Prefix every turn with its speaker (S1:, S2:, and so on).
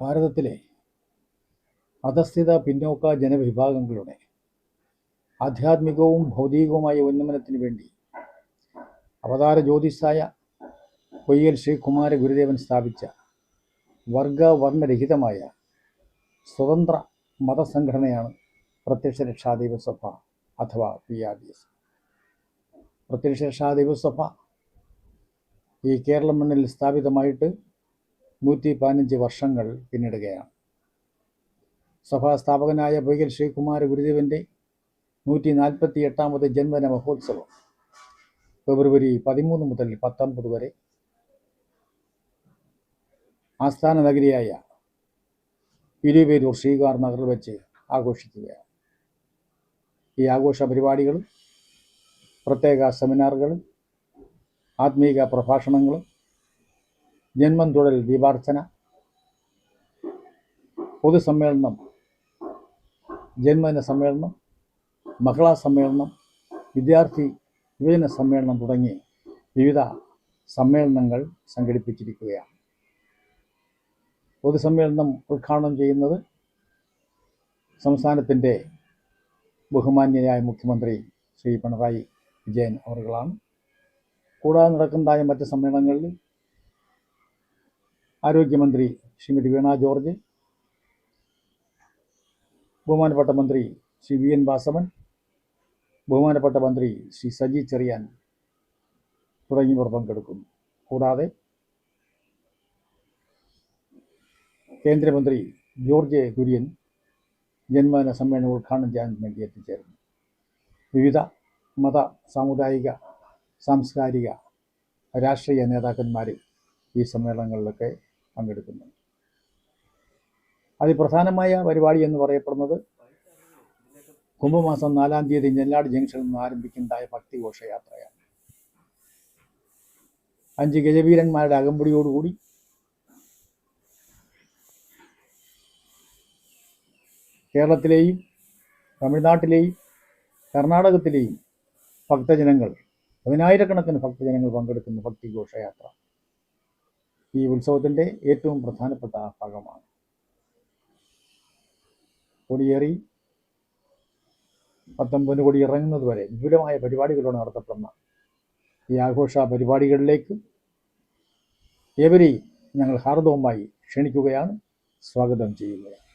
S1: ഭാരതത്തിലെ അധസ്ഥിത പിന്നോക്ക ജനവിഭാഗങ്ങളുടെ ആധ്യാത്മികവും ഭൗതികവുമായ ഉന്നമനത്തിന് വേണ്ടി അവതാര ജ്യോതിസായ കൊയ്യൽ ശ്രീകുമാര ഗുരുദേവൻ സ്ഥാപിച്ച വർഗ വർണരഹിതമായ സ്വതന്ത്ര മതസംഘടനയാണ് പ്രത്യക്ഷ രക്ഷാ അഥവാ പി ആർ ഡി എസ്. പ്രത്യക്ഷ ദൈവസഭ ഈ കേരള മണ്ണിൽ സ്ഥാപിതമായിട്ട് നൂറ്റി പതിനഞ്ച് വർഷങ്ങൾ പിന്നിടുകയാണ്. സഭാ സ്ഥാപകനായ പൊയ്കൽ ശ്രീകുമാര ഗുരുദേവന്റെ നൂറ്റി നാൽപ്പത്തി എട്ടാമത് ജന്മദിന മഹോത്സവം ഫെബ്രുവരി പതിമൂന്ന് മുതൽ പത്തൊമ്പത് വരെ ആസ്ഥാന നഗരിയായ ഇരുപേരൂർ ശ്രീകാർ നഗറിൽ വെച്ച് ആഘോഷിക്കുകയാണ്. ഈ ആഘോഷ പരിപാടികളും പ്രത്യേക സെമിനാറുകളും ആത്മീക പ്രഭാഷണങ്ങളും ജന്മം തുടൽ ദീപാർച്ചന പൊതുസമ്മേളനം ജന്മദിന സമ്മേളനം മഹിളാ സമ്മേളനം വിദ്യാർത്ഥി യുവജന സമ്മേളനം തുടങ്ങി വിവിധ സമ്മേളനങ്ങൾ സംഘടിപ്പിച്ചിരിക്കുകയാണ്. പൊതുസമ്മേളനം ഉദ്ഘാടനം ചെയ്യുന്നത് സംസ്ഥാനത്തിന്റെ ബഹുമാന്യനായ മുഖ്യമന്ത്രി ശ്രീ പിണറായി വിജയൻ അവറുകളാണ് കൂടാതെ നടക്കുന്നതായ മറ്റ് സമ്മേളനങ്ങളിൽ ആരോഗ്യമന്ത്രി ശ്രീമതി വീണ ജോർജ് ബഹുമാനപ്പെട്ട മന്ത്രി ശ്രീ വി എൻ വാസവൻ ബഹുമാനപ്പെട്ട മന്ത്രി ശ്രീ സജി ചെറിയാൻ തുടങ്ങിയവർ പങ്കെടുക്കുന്നു. കൂടാതെ കേന്ദ്രമന്ത്രി ജോർജ് കുര്യൻ ജന്മദിന സമ്മേളനം ഉദ്ഘാടനം ചെയ്യാൻ വേണ്ടി എത്തിച്ചേർന്നു. വിവിധ മത സാമുദായിക സാംസ്കാരിക രാഷ്ട്രീയ നേതാക്കന്മാർ ഈ സമ്മേളനങ്ങളിലൊക്കെ പങ്കെടുക്കുന്നു. അതിപ്രധാനമായ പരിപാടി എന്ന് പറയപ്പെടുന്നത് കുംഭമാസം നാലാം തീയതി ഞെല്ലാട് ജംഗ്ഷനിൽ നിന്ന് ആരംഭിക്കുന്നതായ ഭക്തിഘോഷയാത്രയാണ് അഞ്ച് ഗജവീരന്മാരുടെ അകമ്പടിയോടുകൂടി കേരളത്തിലെയും തമിഴ്നാട്ടിലെയും കർണാടകത്തിലെയും ഭക്തജനങ്ങൾ പതിനായിരക്കണക്കിന് ഭക്തജനങ്ങൾ പങ്കെടുക്കുന്ന ഭക്തി ഘോഷയാത്ര ഈ ഉത്സവത്തിന്റെ ഏറ്റവും പ്രധാനപ്പെട്ട ഭാഗമാണ്. കൊടിയേറി പത്തൊമ്പതിന് കൊടി ഇറങ്ങുന്നത് വരെ വിപുലമായ പരിപാടികളോട് നടത്തപ്പെടുന്ന ഈ ആഘോഷ പരിപാടികളിലേക്ക് ഏവരെയും ഞങ്ങൾ ഹാർദവുമായി ക്ഷണിക്കുകയാണ്. സ്വാഗതം ചെയ്യുകയാണ്.